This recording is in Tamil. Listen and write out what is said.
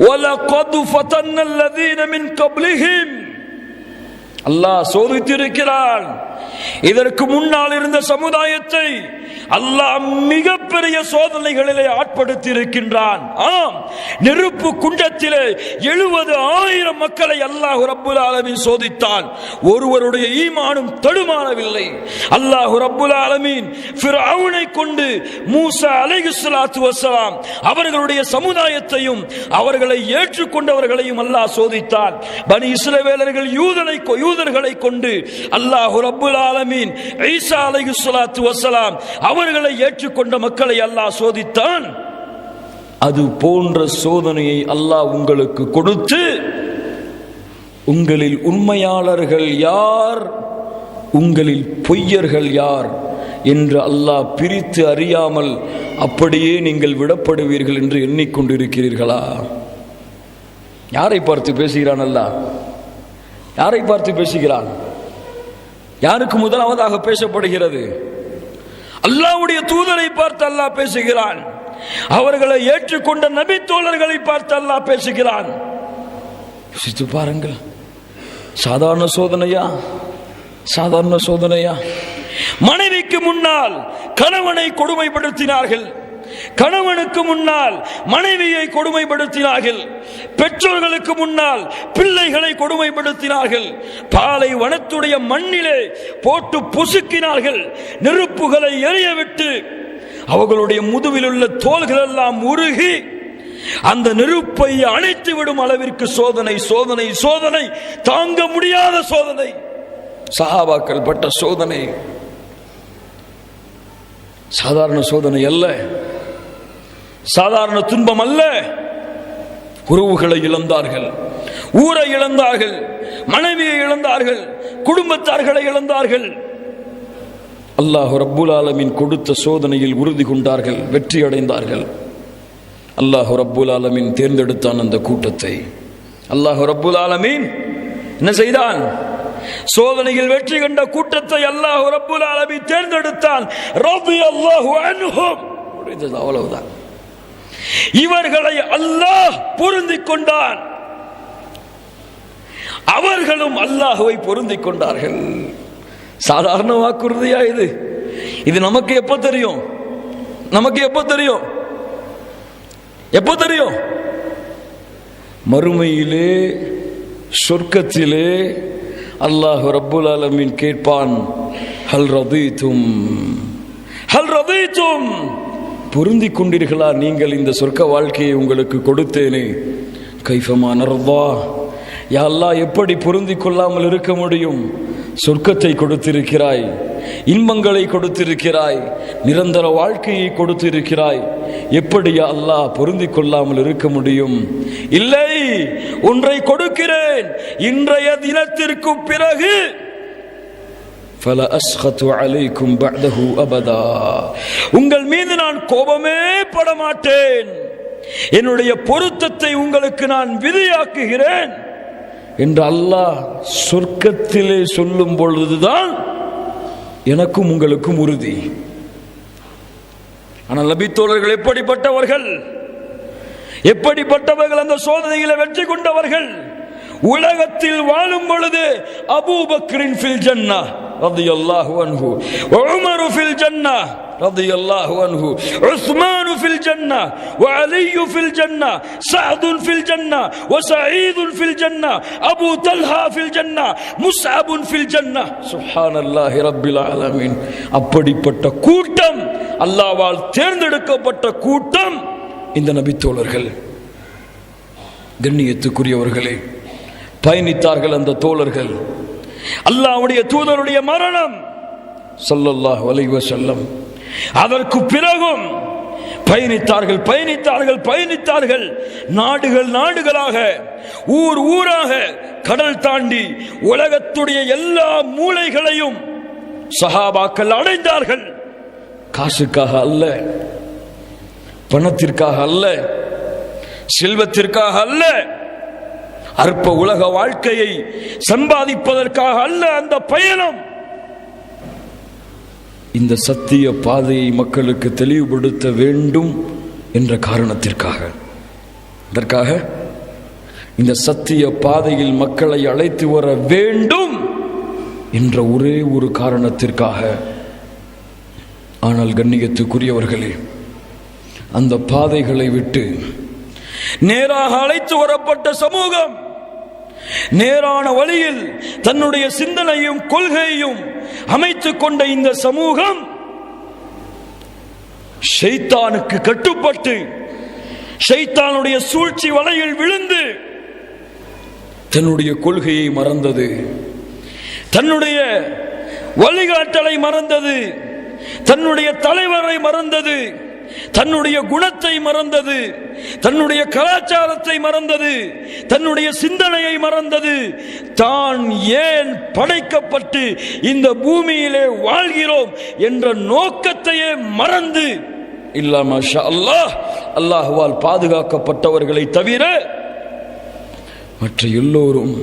وَلَقَدْ فَتَنَّا الَّذِينَ مِنْ قَبْلِهِمْ அல்லாஹ் சோதித்திருக்கிறான் இதற்கு முன்னால் இருந்த சமுதாயத்தை அல்லாஹ் மிகப்பெரிய சோதனைகளிலே ஆட்படுத்தி இருக்கின்றான் ஆம் நெருப்பு குண்டத்திலே எழுபது ஆயிரம் மக்களை அல்லாஹ் ரப்புல் ஆலமீன் சோதித்தான். ஒருவருடைய ஈமானும் தடுமாறவில்லை. அல்லாஹ் ரப்புல் ஆலமீன் ஃபிரௌனை கொண்டு மூசா அலைஹிஸ்ஸலாத்து வஸலாம் அவர்களுடைய சமுதாயத்தையும் அவர்களை ஏற்றுக்கொண்டவர்களையும் அல்லாஹ் சோதித்தான். பனி இஸ்ரவேலர்கள் யூதனை யூதர்களை கொண்டு அல்லாஹ் ரப்புல் ஆலமீன் ஈசா அலைஹிஸ்ஸலாத்து வஸலாம் அவர்களை ஏற்றுக்கொண்ட மக்களை அல்லாஹ் சோதித்தான். அது போன்ற சோதனையை அல்லாஹ் உங்களுக்கு கொடுத்து உங்களில் உண்மையாளர்கள் யார் உங்களில் பொய்யர்கள் யார் என்று அல்லாஹ் பிரித்து அறியாமல் அப்படியே நீங்கள் விடப்படுவீர்கள் என்று எண்ணிக்கொண்டிருக்கிறீர்களா? யாரை பார்த்து பேசுகிறான் அல்லாஹ்? யாரை பார்த்து பேசுகிறான்? யாருக்கு முதலாவதாக பேசப்படுகிறது? அல்லாவுடைய தூதரை பார்த்து அல்லாஹ் பேசுகிறான். அவர்களை ஏற்றுக்கொண்ட நபி தோழர்களை பார்த்து அல்லாஹ் பேசுகிறான். யோசித்து பாருங்கள். சாதாரண சோதனையா? சாதாரண சோதனையா? மனைவிக்கு முன்னால் கணவனை கொடுமைப்படுத்தினார்கள். கணவனுக்கு முன்னால் மனைவியை கொடுமைப்படுத்தினார்கள். பெற்றோர்களுக்கு முன்னால் பிள்ளைகளை கொடுமைப்படுத்தினார்கள். பாலை வனத்துடைய மண்ணிலே போட்டு பொசுக்கினார்கள். நெருப்புகளை எரியவிட்டு அவர்களுடைய முதுவில் உள்ள தோள்கள் எல்லாம் உருகி அந்த நெருப்பை அணைத்து விடும் அளவிற்கு சோதனை சோதனை சோதனை தாங்க முடியாத சோதனை. சஹாபாக்கள் பட்ட சோதனை. சாதாரண சோதனை அல்ல. சாதாரண துன்பம் அல்ல. உறவுகளை இழந்தார்கள் ஊரை இழந்தார்கள் மனைவியை இழந்தார்கள் குடும்பத்தார்களை இழந்தார்கள். அல்லாஹ் ரப்புல் ஆலமீன் கொடுத்த சோதனையில் உறுதி கொண்டார்கள் வெற்றி அடைந்தார்கள். அல்லாஹ் ரப்புல் ஆலமின் தேர்ந்தெடுத்தான் அந்த கூட்டத்தை. அல்லாஹ் ரப்புல் ஆலமீன் என்ன செய்தான்? சோதனையில் வெற்றி கண்ட கூட்டத்தை அல்லாஹ் ரப்புல் ஆலமீன் தேர்ந்தெடுத்தான். ரபி அல்லாஹு அன்ஹும் அவ்வளவுதான். இவர்களை அல்லாஹ் பொருந்தி கொண்டான். அவர்களும் அல்லாஹுவை பொருந்தி கொண்டார்கள். சாதாரண வாக்குறுதியா இது? இது நமக்கு எப்ப தெரியும்? நமக்கு எப்ப தெரியும்? எப்போ தெரியும்? மறுமையிலே சொர்க்கத்திலே அல்லாஹ் ரப்புல் ஆலமீன் கேட்பான் ஹல் ரதீதும் ஹல் ரதீதும் பொருந்தி கொண்டீர்களா? நீங்கள் இந்த சொர்க்க வாழ்க்கையை உங்களுக்கு கொடுத்தேனே. கைஃபமா நர்வா யாரெல்லாம் எப்படி பொருந்தி கொள்ளாமல் இருக்க முடியும்? சொர்க்கத்தை கொடுத்திருக்கிறாய் இன்பங்களை கொடுத்திருக்கிறாய் நிரந்தர வாழ்க்கையை கொடுத்திருக்கிறாய். எப்படி அல்லாஹ் பொருந்தி கொள்ளாமல் இருக்க முடியும்? இல்லை ஒன்றை கொடுக்கிறேன். இன்றைய தினத்திற்கு பிறகு. அலைக்கும் உங்கள் மீது நான் கோபமே பட மாட்டேன் என்னுடைய பொருத்தத்தை உங்களுக்கு நான் விதியாக்குகிறேன். என்று அல்லாஹ் சொர்க்கத்திலே சொல்லும் பொழுதுதான் எனக்கும் உங்களுக்கும் உறுதி. ஆனால் நபித்தோழர்கள் எப்படிப்பட்டவர்கள்? எப்படிப்பட்டவர்கள் அந்த சோதனையில வெற்றி கொண்டவர்கள்? உலகத்தில் வாழும் பொழுது அபூபக்ரின் ஃபில் ஜன்னா ரலியல்லாஹு அன்ஹு உமர் ஃபில் ஜன்னா رضي الله عنه عثمان في الجنة وعلي في الجنة سعد في الجنة وسعيد في الجنة أبو طلحة في الجنة مصعب في الجنة سبحان الله رب العالمين அப்படிப்பட்ட கூட்டம் அல்லாஹ்வால் தேர்ந்தெடுக்கப்பட்ட கூட்டம் இந்த நபித்தோழர்கள் கண்ணியத்துக்குரியவர்களே பயணித்தார்கள் அந்த தோழர்கள் அல்லாவுடைய தூதருடைய மரணம். சொல்லல்லாஹ் வலைவ செல்லம் அதற்கு பிறகும் பயணித்தார்கள் பயணித்தார்கள் பயணித்தார்கள். நாடுகள் நாடுகளாக ஊர் ஊராக கடல் தாண்டி உலகத்துடைய எல்லா மூளைகளையும் சஹாபாக்கள் அடைந்தார்கள். காசுக்காக அல்ல பணத்திற்காக அல்ல செல்வத்திற்காக அல்ல அற்ப உலக வாழ்க்கையை சம்பாதிப்பதற்காக அல்ல அந்த பயணம். இந்த சத்திய பாதையை மக்களுக்கு தெளிவுபடுத்த வேண்டும் என்ற காரணத்திற்காக. அதற்காக இந்த சத்திய பாதையில் மக்களை அழைத்து வர வேண்டும் என்ற ஒரே ஒரு காரணத்திற்காக. ஆனால் கண்ணியத்துக்குரியவர்களே அந்த பாதைகளை விட்டு நேராக அழைத்து வரப்பட்ட சமூகம் நேரான வழியில் தன்னுடைய சிந்தனையும் கொள்கையையும் அமைத்துக் கொண்ட இந்த சமூகம் ஷைத்தானுக்கு கட்டுப்பட்டு ஷைத்தானுடைய சூழ்ச்சி வலையில் விழுந்து தன்னுடைய கொள்கையை மறந்தது தன்னுடைய வழிகாட்டலை மறந்தது தன்னுடைய தலைவரை மறந்தது. தன்னுடைய குணத்தை மறந்தது தன்னுடைய கலாச்சாரத்தை மறந்தது தன்னுடைய சிந்தனையை மறந்தது. தான் ஏன் படைக்கப்பட்டு இந்த பூமியிலே வாழ்கிறோம் என்ற நோக்கத்தையே மறந்து இல்லாம அல்லாஹ் அல்லாஹுவால் பாதுகாக்கப்பட்டவர்களை தவிர மற்ற எல்லோரும்